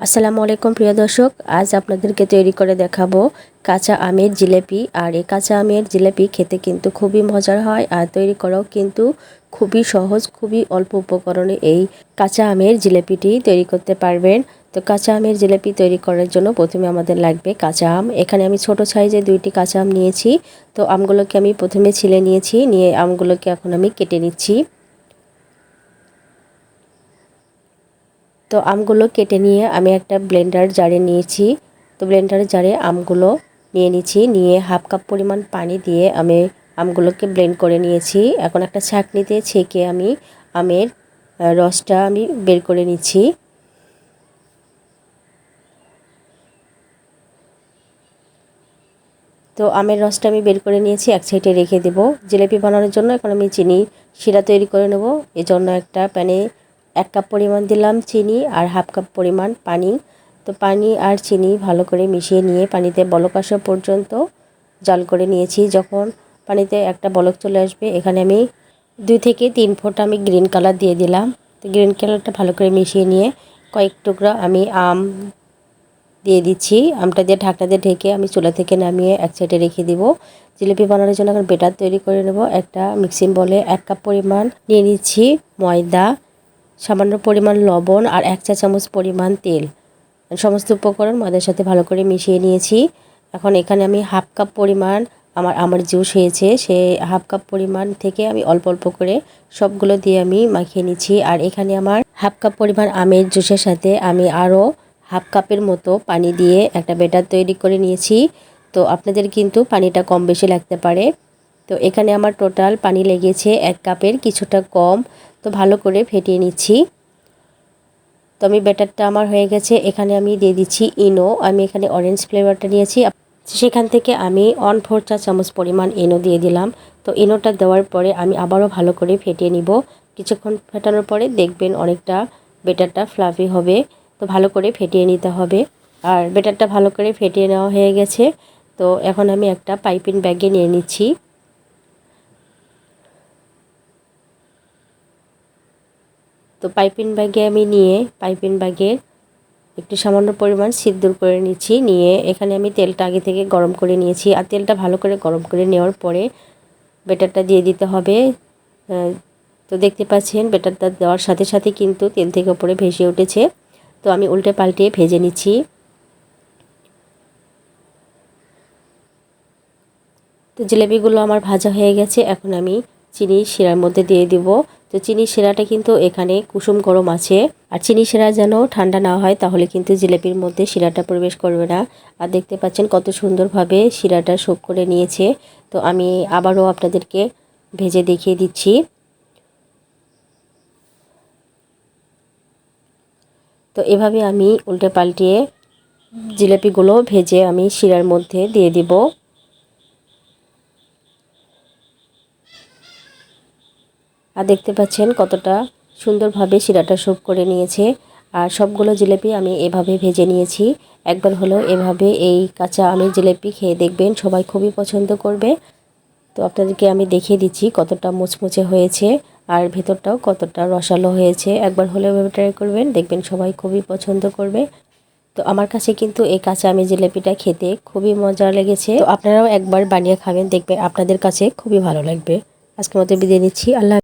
আসসালামু আলাইকুম, প্রিয় দর্শক। আজ আপনাদেরকে তৈরি করে দেখাবো কাঁচা আমের জিলেপি। আর এই কাঁচা আমের জিলেপি খেতে কিন্তু খুবই মজার হয় আর তৈরি করাও কিন্তু খুবই সহজ, খুবই অল্প উপকরণে এই কাঁচা আমের জিলেপিটি তৈরি করতে পারবেন। তো কাঁচা আমের জিলেপি তৈরি করার জন্য প্রথমে আমাদের লাগবে কাঁচা আম। এখানে আমি ছোট সাইজে দুইটি কাঁচা আম নিয়েছি। তো আমগুলোকে আমি প্রথমে ছিলে নিয়েছি, নিয়ে আমগুলোকে এখন আমি কেটে নিচ্ছি। তো আমগুলো কেটে নিয়ে আমি একটা ব্লেন্ডার জারে নিয়েছি। তো ব্লেন্ডার জারে আমগুলো নিয়ে নিচ্ছি, নিয়ে হাফ কাপ পরিমাণ পানি দিয়ে আমি আমগুলোকে ব্লেন্ড করে নিয়েছি। এখন একটা ছাঁকনিতে ছেঁকে আমি আমের রসটা আমি বের করে নিচ্ছি। তো আমের রসটা আমি বের করে নিয়েছি, এক সাইডে রেখে দেবো। জিলেপি বানানোর জন্য এখন আমি চিনি শিরা তৈরি করে নেব। এজন্য একটা প্যানে এক কাপ পরিমাণ দিলাম চিনি আর হাফ কাপ পরিমাণ পানি। তো পানি আর চিনি ভালো করে মিশিয়ে নিয়ে পানিতে বলক আসা পর্যন্ত জল করে নিয়েছি। যখন পানিতে একটা বলক চলে আসবে, এখানে আমি দুই থেকে তিন ফোঁটা আমি গ্রিন কালার দিয়ে দিলাম। তো গ্রিন কালারটা ভালো করে মিশিয়ে নিয়ে কয়েক টুকরা আমি আম দিয়ে দিচ্ছি। আমটা দিয়ে ঢাকনা দিয়ে ঢেকে আমি চুলা থেকে নামিয়ে এক সাইডে রেখে দিব। জিলিপি বানানোর জন্য এখন বেটার তৈরি করে নেব। একটা মিক্সিং বলে এক কাপ পরিমাণ নিয়ে নিচ্ছি ময়দা। সামান্য পরিমাণ লবণ আর এক চা চামচ পরিমাণ তেল। সমস্ত উপকরণ ময়দার সাথে ভালো করে মিশিয়ে নিয়েছি। এখন এখানে আমি হাফ কাপ পরিমাণ আমার আমার জুস হয়েছে। সে হাফ কাপ পরিমাণ থেকে আমি অল্প অল্প করে সবগুলো দিয়ে আমি মাখিয়ে নিচ্ছি। আর এখানে আমার হাফ কাপ পরিমাণ আমের জুসের সাথে আমি আরও হাফ কাপের মতো পানি দিয়ে একটা বেটার তৈরি করে নিয়েছি। তো আপনাদের কিন্তু পানিটা কম বেশি লাগতে পারে। তো এখানে আমার টোটাল পানি লেগেছে এক কাপের কিছুটা কম। তো ভালো করে ফেটিয়ে নিচ্ছি। তো আমি ব্যাটারটা আমার হয়ে গেছে, এখানে আমি দিয়ে দিচ্ছি ইনো, আমি এখানে অরেঞ্জ ফ্লেভারটা নিয়েছি। সেখান থেকে আমি ওয়ান ফোর চা চামচ পরিমাণ ইনো দিয়ে দিলাম। তো ইনোটা দেওয়ার পরে আমি আবারও ভালো করে ফেটিয়ে নিব। কিছুক্ষণ ফেটানোর পরে দেখবেন অনেকটা বেটারটা ফ্লাফি হবে। তো ভালো করে ফেটিয়ে নিতে হবে। আর বেটারটা ভালো করে ফেটিয়ে নেওয়া হয়ে গেছে। তো এখন আমি একটা পাইপিং ব্যাগে নিয়ে নিচ্ছি। তো পাইপিন ব্যাগে আমি নিয়ে পাইপিং ব্যাগে একটু সামান্য পরিমাণ সিদ্ধুর করে নিচ্ছি, নিয়ে এখানে আমি তেলটা আগে থেকে গরম করে নিয়েছি। আর তেলটা ভালো করে গরম করে নেওয়ার পরে বেটারটা দিয়ে দিতে হবে। তো দেখতে পাচ্ছেন বেটারটা দেওয়ার সাথে সাথে কিন্তু তেল থেকে ওপরে ভেসে উঠেছে। তো আমি উল্টে পাল্টে ভেজে নিচ্ছি। তো জিলেপিগুলো আমার ভাজা হয়ে গেছে, এখন আমি চিনি শিরার মধ্যে দিয়ে দিব। তো চিনি শিরাটা কিন্তু এখানে কুসুম গরম আছে। আর চিনি শিরা যেন ঠান্ডা না হয়, তাহলে কিন্তু জিলেপির মধ্যে শিরাটা প্রবেশ করবে না। আর দেখতে পাচ্ছেন কত সুন্দরভাবে শিরাটা শোক করে নিয়েছে। তো আমি আবারও আপনাদেরকে ভেজে দেখিয়ে দিচ্ছি। তো এভাবে আমি উল্টে পাল্টিয়ে জিলেপিগুলো ভেজে আমি শিরার মধ্যে দিয়ে দিব। আর দেখতে পাচ্ছেন কতটা সুন্দরভাবে শিরাটা সুপ করে নিয়েছে। আর সবগুলো জিলেপি আমি এভাবে ভেজে নিয়েছি। একবার হলেও এভাবে এই কাঁচা আমের জিলেপি খেয়ে দেখবেন, সবাই খুবই পছন্দ করবে। তো আপনাদেরকে আমি দেখিয়ে দিচ্ছি কতটা মুচমুচে হয়েছে আর ভেতরটাও কতটা রসালো হয়েছে। একবার হলেও এভাবে ট্রাই করবেন, দেখবেন সবাই খুবই পছন্দ করবে। তো আমার কাছে কিন্তু এই কাঁচা আমের জিলেপিটা খেতে খুবই মজা লেগেছে। তো আপনারাও একবার বানিয়ে খাবেন, দেখবেন আপনাদের কাছে খুবই ভালো লাগবে। আজকের মতো বিদায় নিচ্ছি। আল্লাহ